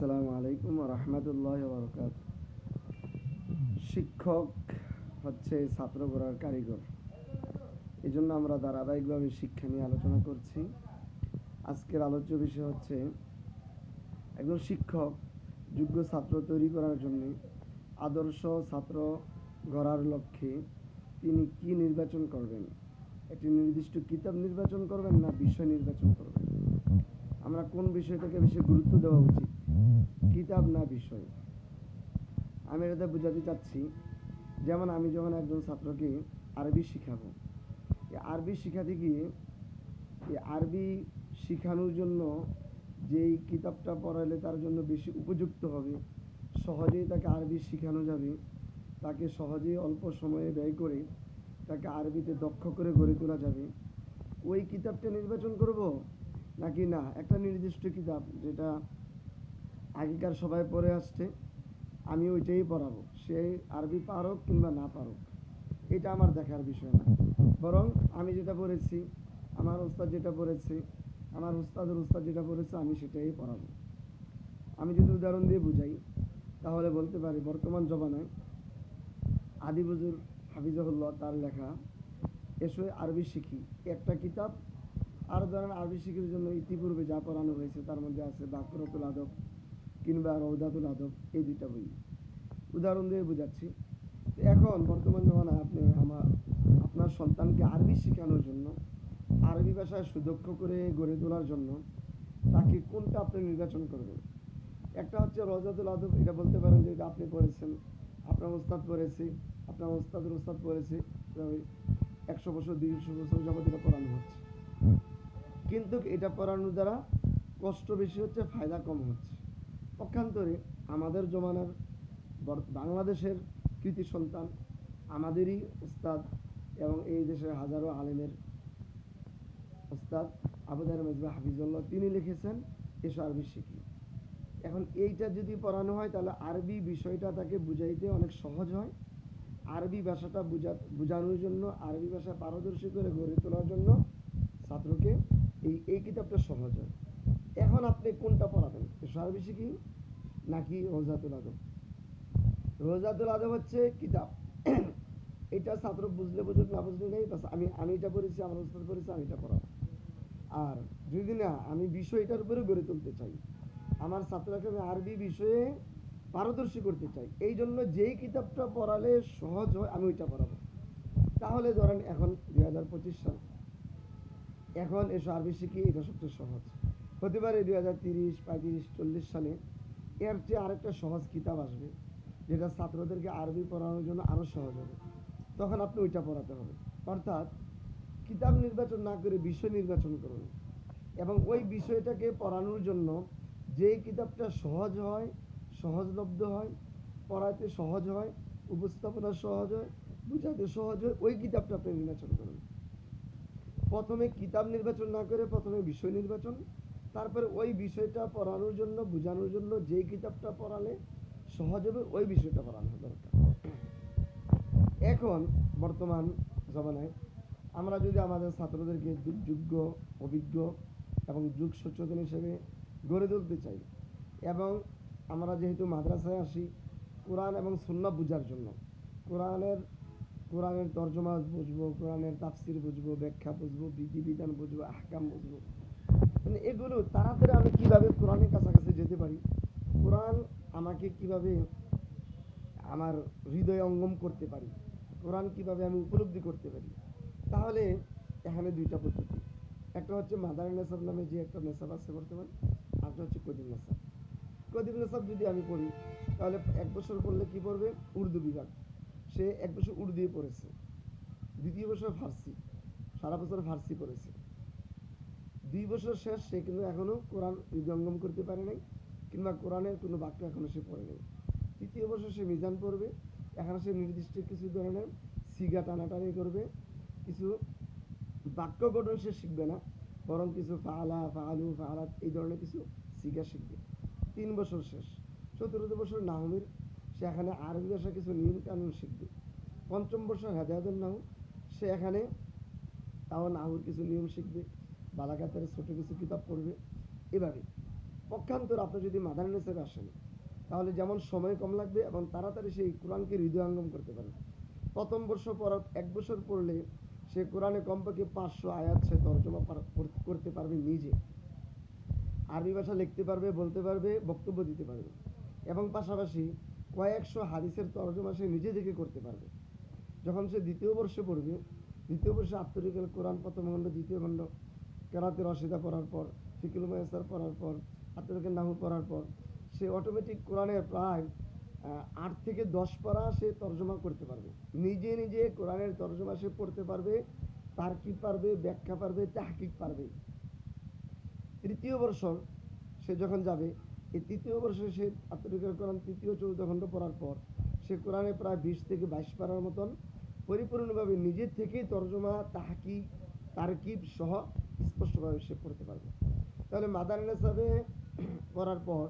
আসসালামু আলাইকুম রহমতুল্লাহ বরকাত শিক্ষক হচ্ছে ছাত্র গড়ার কারিগর। এই জন্য আমরা ধারাবাহিকভাবে শিক্ষা নিয়ে আলোচনা করছি। আজকের আলোচ্য বিষয় হচ্ছে একজন শিক্ষক যোগ্য ছাত্র তৈরি করার জন্য আদর্শ ছাত্র গড়ার লক্ষ্যে তিনি কি নির্বাচন করবেন? একটি নির্দিষ্ট কিতাব নির্বাচন করবেন না বিষয় নির্বাচন করবেন? আমরা কোন বিষয়টাকে বেশি গুরুত্ব দেওয়া উচিত? কিতাব না বিষয়। আমি এটা বোঝাতে চাচ্ছি, যেমন আমি যখন একজন ছাত্রকে আরবি শিখাবো আরবি শিখাতে গিয়ে এই আরবি শিখানোর জন্য যেই কিতাবটা পড়ালে তার জন্য বেশি উপযুক্ত হবে, সহজেই তাকে আরবি শেখানো যাবে। তাকে সহজেই অল্প সময়ে ব্যয় করে তাকে আরবিতে দক্ষ করে গড়ে তোলা যাবে। ওই কিতাবটা নির্বাচন করব? নাকি না? একটা নির্দিষ্ট কিতাব যেটা আগেকার সবাই পড়ে আসছে, আমি ওইটাই পড়াবো, সে আরবি পারুক কিংবা না পারুক, এটা আমার দেখার বিষয় না। বরং আমি যেটা পড়েছি, আমার উস্তাদ যেটা পড়েছে, আমার উস্তাদের উস্তাদ যেটা পড়েছে, আমি সেটাই পড়াবো। আমি যদি উদাহরণ দিয়ে বুঝাই, তাহলে বলতে পারি, বর্তমান জমানায় আদি বুজুর হাফিজাহুল্লাহ তার লেখা, এসো আরবি শিখি, একটা কিতাব, আর ধরেন আরবি শিখির জন্য ইতিপূর্বে যা পড়ানো হয়েছে, তার মধ্যে আছে বাকরতুল আদব কিংবা রৌদাতুল আদব, এই দুইটা বই। উদাহরণ দিয়ে বোঝাচ্ছি। এখন বর্তমান জমানায় আপনি আমার, আপনার সন্তানকে আরবি শেখানোর জন্য, আরবি ভাষায় সুদক্ষ করে গড়ে তোলার জন্য তাকে কোনটা আপনি নির্বাচন করবেন? একটা হচ্ছে রজাতুল আদব, এটা বলতে পারেন যে এটা আপনি পড়েছেন। আপনার ওস্তাদ পড়েছে, আপনার ওস্তাদের ওস্তাদ পড়েছে একশো বছর, দুইশো বছর যাবত এটা পড়ানো হচ্ছে। কিন্তু এটা পড়ানোর দ্বারা কষ্ট বেশি হচ্ছে, ফায়দা কম হচ্ছে। পক্ষান্তরে আমাদের জমানার বাংলাদেশের কৃতি সন্তান, আমাদেরই উস্তাদ এবং এই দেশের হাজারো আলেমের উস্তাদ আবুদার মেজবা হাফিজুল্লাহ, তিনি লিখেছেন এসো আরবি শিখি। এখন এইটা যদি পড়ানো হয়, তাহলে আরবি বিষয়টা তাকে বুঝাইতে অনেক সহজ হয়। আরবি ভাষাটা বুঝা বোঝানোর জন্য, আরবি ভাষা পারদর্শী করে গড়ে তোলার জন্য ছাত্রকে এই এই কিতাবটা সহজ হয়। এখন আপনি কোনটা পড়াবেন? এসো আরবি শিখি নাকি রোজাতুল আদব? রোজাতুল আদব হচ্ছে কিতাব। এটা ছাত্র বুঝলে বুঝুক, না বুঝলে নেই, বাস আমি আমি এটা পড়েছি, আমার উস্তাদ পড়েছি, আমি এটা পড়াবো। আর যদি না, আমি বিষয়টার উপরে গড়ে তুলতে চাই, আমার ছাত্রকে আমি আরবি বিষয়ে পারদর্শী করতে চাই, এই জন্য যেই কিতাবটা পড়ালে সহজ হয়, আমি ওইটা পড়াবো। তাহলে ধরেন এখন দুই হাজার পঁচিশ সাল। এখন এসব আরবি শিখি, এটা সবচেয়ে সহজ। হতে পারে দুই হাজার তিরিশ, পঁয়ত্রিশ, চল্লিশ সালে এর চেয়ে আরেকটা সহজ কিতাব আসবে, যেটা ছাত্রদেরকে আরবি পড়ানোর জন্য আরও সহজ হবে। তখন আপনি ওইটা পড়াতে হবে। অর্থাৎ কিতাব নির্বাচন না করে বিষয় নির্বাচন করুন এবং ওই বিষয়টাকে পড়ানোর জন্য যে কিতাবটা সহজ হয় সহজলব্ধ হয়, পড়াতে সহজ হয়, উপস্থাপনা সহজ হয়, বুঝাতে সহজ হয়, ওই কিতাবটা আপনি নির্বাচন করুন। প্রথমে কিতাব নির্বাচন না করে প্রথমে বিষয় নির্বাচন তারপরে ওই বিষয়টা পড়ানোর জন্য, বোঝানোর জন্য যেই কিতাবটা পড়ালে সহজ হবে, ওই বিষয়টা পড়ানো দরকার। এখন বর্তমান জমানায় আমরা যদি আমাদের ছাত্রদেরকে যুগ- যোগ্য, অভিজ্ঞ এবং যুগ সচেতন হিসেবে গড়ে তুলতে চাই এবং আমরা যেহেতু মাদ্রাসায় আসি, কোরআন এবং সুন্না বোঝার জন্য, কোরআনের কোরআনের তর্জমা বুঝব, কোরআনের তাফসির বুঝব, ব্যাখ্যা বুঝব, বিধিবিধান বুঝব, আহকাম বুঝব এগুলো তাড়াতাড়ি আমি কীভাবে কোরআনের কাছাকাছি যেতে পারি? কোরআন আমাকে কীভাবে আমার হৃদয় অঙ্গম করতে পারি? কোরআন কীভাবে আমি উপলব্ধি করতে পারি? তাহলে এখানে দুইটা পদ্ধতি। একটা হচ্ছে মাদার নেসাব নামে যে একটা নেসাব আছে বর্তমান, আরেকটা হচ্ছে কদিম নেসাব। কদিম নেসাব যদি আমি পড়ি, তাহলে এক বছর পড়লে কি পড়বে? উর্দু বিভাগ। সে এক বছর উর্দুই পড়েছে। দ্বিতীয় বছর ফার্সি, সারা বছর ফার্সি পড়েছে। দুই বছর শেষ, সে কিন্তু এখনও কোরআন হৃদয়ঙ্গম করতে পারে নাই, কিংবা কোরআনের কোনো বাক্য এখনও সে পড়ে নাই। তৃতীয় বছর সে মিজান পড়বে, এখানে সে নির্দিষ্ট কিছু ধরনের সিগা টানাটানি করবে, কিছু বাক্য গঠন সে শিখবে না, বরং কিছু ফালা, ফালু, ফালাত, এই ধরনের কিছু সিগা শিখবে। তিন বছর শেষ। চতুর্থ বছর নাহমির, সে এখানে আরবি ভাষা কিছু নিয়ম কানুন শিখবে। পঞ্চম বছর হেদায়তের নাহু সে এখানে তাও নাহুর কিছু নিয়ম শিখবে। বালাঘাতের ছোট কিছু কিতাব পড়বে। এভাবে। পক্ষান্তর আপনি যদি মাদানী নেসাবে আসেন তাহলে যেমন সময় কম লাগবে এবং তাড়াতাড়ি সেই কোরআনকে হৃদয়ঙ্গম করতে পারবে। প্রথম বর্ষ পড়ার এক বছর পড়লে সে কোরআনে কমপক্ষে পাঁচশো আয়াত সে তর্জমা করতে পারবে নিজে। আরবি ভাষা লিখতে পারবে, বলতে পারবে, বক্তব্য দিতে পারবে। এবং পাশাপাশি কয়েকশো হাদিসের তর্জমা সে নিজে থেকে করতে পারবে। যখন সে দ্বিতীয় বর্ষে পড়বে, দ্বিতীয় বর্ষে আত্মরিকাল কোরআন, প্রথম খণ্ড, দ্বিতীয় খণ্ড। কেরাতে রশিদা পড়ার পর, ফিকুল ময়েসার পড়ার পর আত্মরিকাল নাহু পড়ার পর, সে অটোমেটিক কোরআনের প্রায় আট থেকে দশ পারা সে তর্জমা করতে পারবে। নিজে নিজে কোরআনের তর্জমা সে পড়তে পারবে তার কি পারবে, ব্যাখ্যা পারবে, তাহকিক পারবে। তৃতীয় বর্ষ সে যখন যাবে, এই তৃতীয় বর্ষে সে আত্মরিকার কোরআন তৃতীয় চৌদ্দ খণ্ড পড়ার পর সে কোরআনে প্রায় বিশ থেকে বাইশ পারার মতন, পরিপূর্ণভাবে নিজের থেকেই তর্জমা তাহাকি তারকিব সহ স্পষ্টভাবে সে পড়তে পারবে। তাহলে মাদার নেসাবে পড়ার পর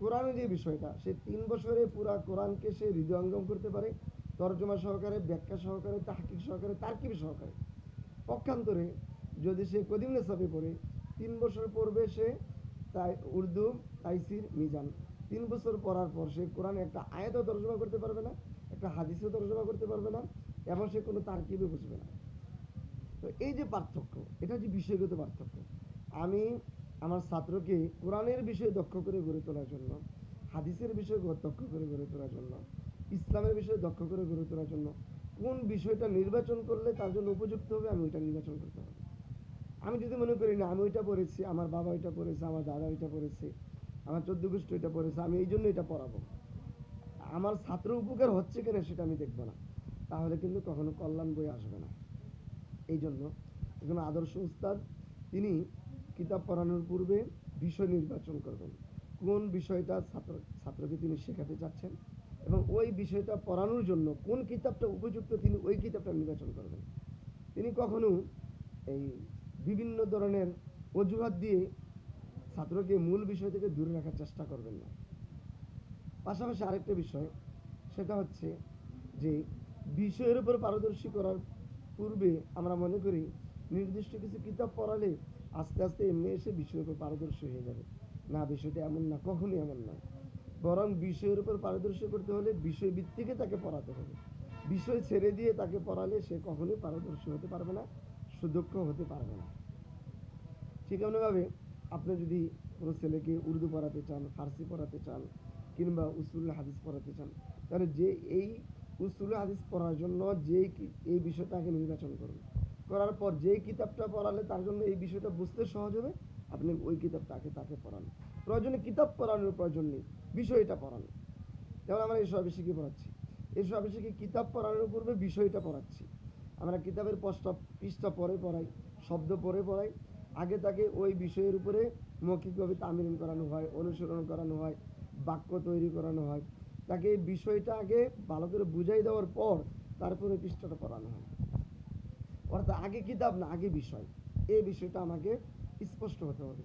কোরআনের যে বিষয়টা, সে তিন বছরে পুরা কোরআনকে সে হৃদয়ঙ্গম করতে পারে। তর্জমা সহকারে, ব্যাখ্যা সহকারে তাহকিব সহকারে, তারকিব সহকারে। পক্ষান্তরে যদি সে কদিম নেসাবে পড়ে, তিন বছর পড়বে সে তাই উর্দু, তাইসির, মিজান। তিন বছর পড়ার পর সে কোরআনে একটা আয়াতও তর্জমা করতে পারবে না, একটা হাদিসও তর্জমা করতে পারবে না, এবং সে কোনো তারকিবে বুঝবে না। তো এই যে পার্থক্য, এটা যে বিষয়গত পার্থক্য। আমি আমার ছাত্রকে কোরআনের বিষয়ে দক্ষ করে গড়ে তোলার জন্য, হাদিসের বিষয়ে দক্ষ করে গড়ে তোলার জন্য, ইসলামের বিষয়ে দক্ষ করে গড়ে তোলার জন্য, কোন বিষয়টা নির্বাচন করলে তার জন্য উপযুক্ত হবে, আমি ওইটা নির্বাচন করতে হবে আমি যদি মনে করি, না, আমি ওইটা পড়েছি, আমার বাবা ওইটা পড়েছে, আমার দাদা ওইটা পড়েছে, আমার চোদ্দ গোষ্ঠী ওইটা পড়েছে, আমি এই জন্য এটা পড়াবো। আমার ছাত্র উপকার হচ্ছে কিনা সেটা আমি দেখব না। তাহলে কিন্তু কখনো কল্যাণ বই আসবে না। এই জন্য একজন আদর্শ উস্তাদ, তিনি কিতাব পড়ানোর পূর্বে বিষয় নির্বাচন করবেন। কোন বিষয়টা ছাত্র ছাত্রকে তিনি শেখাতে চাচ্ছেন এবং ওই বিষয়টা পড়ানোর জন্য কোন কিতাবটা উপযুক্ত তিনি ওই কিতাবটা নির্বাচন করবেন। তিনি কখনো এই বিভিন্ন ধরনের অজুহাত দিয়ে ছাত্রকে মূল বিষয় থেকে দূরে রাখার চেষ্টা করবেন না। পাশাপাশি আরেকটা বিষয়, সেটা হচ্ছে যে বিষয়ের উপর পারদর্শী করার পূর্বে আমরা মনে করি নির্দিষ্ট কিছু কিতাব পড়ালে আস্তে আস্তে এমনি এসে বিষয়ের উপর পারদর্শী হয়ে যাবে। না, বিষয়টা এমন না, কখনই এমন না। বরং বিষয়ের উপর পারদর্শী করতে হলে বিষয় ভিত্তিকে তাকে পড়াতে হবে। বিষয় ছেড়ে দিয়ে তাকে পড়ালে সে কখনোই পারদর্শী হতে পারবে না, সুদক্ষ হতে পারবে না। ঠিক এমনভাবে আপনি যদি কোনো ছেলেকে উর্দু পড়াতে চান, ফার্সি পড়াতে চান কিংবা উসুল হাদিস পড়াতে চান, তাহলে যে এই উসুল হাদিস পড়ার জন্য যেই এই বিষয়টা আগে নির্বাচন করুন। করার পর যেই কিতাবটা পড়ালে তার জন্য এই বিষয়টা বুঝতে সহজ হবে। আপনি ওই কিতাবটা আগে তাকে পড়ান। প্রয়োজনে কিতাব পড়ানোর প্রয়োজন নেই, বিষয়টা পড়ান। যেমন আমরা এই সর্বেশিকে পড়াচ্ছি। এই সর্বেশিকে কিতাব পড়ানোর পূর্বে বিষয়টা পড়াচ্ছি। আমরা কিতাবের পৃষ্ঠা পৃষ্ঠা পরে পড়াই, শব্দ পরে পড়াই। আগে তাকে ওই বিষয়ের উপরে মৌখিকভাবে তামিল করানো হয় অনুসরণ করানো হয়, বাক্য তৈরি করানো হয়। তাকে এই বিষয়টা আগে ভালো করে বুঝাই দেওয়ার পর তারপরে পৃষ্ঠাটা পড়ানো হয়। অর্থাৎ আগে কিতাব না, আগে বিষয়। এই বিষয়টা আমাকে স্পষ্ট হতে হবে।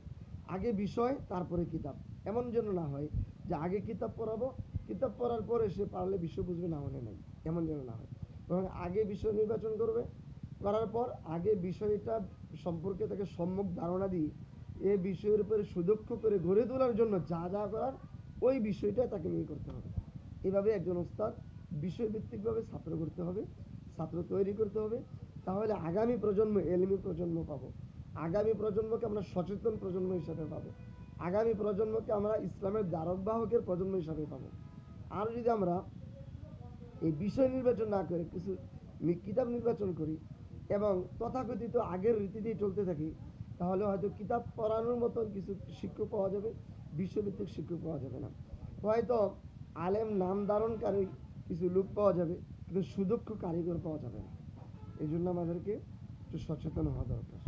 আগে বিষয়, তারপরে কিতাব। এমন যেন না হয় যে আগে কিতাব পড়াবো, কিতাব পড়ার পরে সে পারলে বিষয় বুঝবে না হলে নাই। এমন যেন না হয়। বরং আগে বিষয় নির্বাচন করবে, করার পর আগে বিষয়টা সম্পর্কে তাকে সম্যক ধারণা দিয়ে এ বিষয়ের উপরে সুদক্ষ করে গড়ে তোলার জন্য যা যা করার, ওই বিষয়টা তাকে নিয়ে করতে হবে। এভাবে একজন ওস্তাদ বিষয়ভিত্তিকভাবে ছাত্র করতে হবে, ছাত্র তৈরি করতে হবে। তাহলে আগামী প্রজন্ম, এলমি প্রজন্ম পাবো। আগামী প্রজন্মকে আমরা সচেতন প্রজন্ম হিসাবে পাবো। আগামী প্রজন্মকে আমরা ইসলামের দ্বারক বাহকের প্রজন্ম হিসাবে পাবো। আর যদি আমরা এই বিষয় নির্বাচন না করে, কিছু কিতাব নির্বাচন করি এবং তথাকথিত আগের রীতি দিয়ে চলতে থাকি, তাহলে হয়তো কিতাব পড়ানোর মতন কিছু শিক্ষক পাওয়া যাবে বিশ্বভিত্তিক শিক্ষক পাওয়া যাবে না। হয়তো আলেম নাম ধারণকারী কিছু লোক পাওয়া যাবে, কিন্তু সুদক্ষ কারিগর পাওয়া যাবে না। এই জন্য আমাদেরকে একটু সচেতন হওয়া দরকার।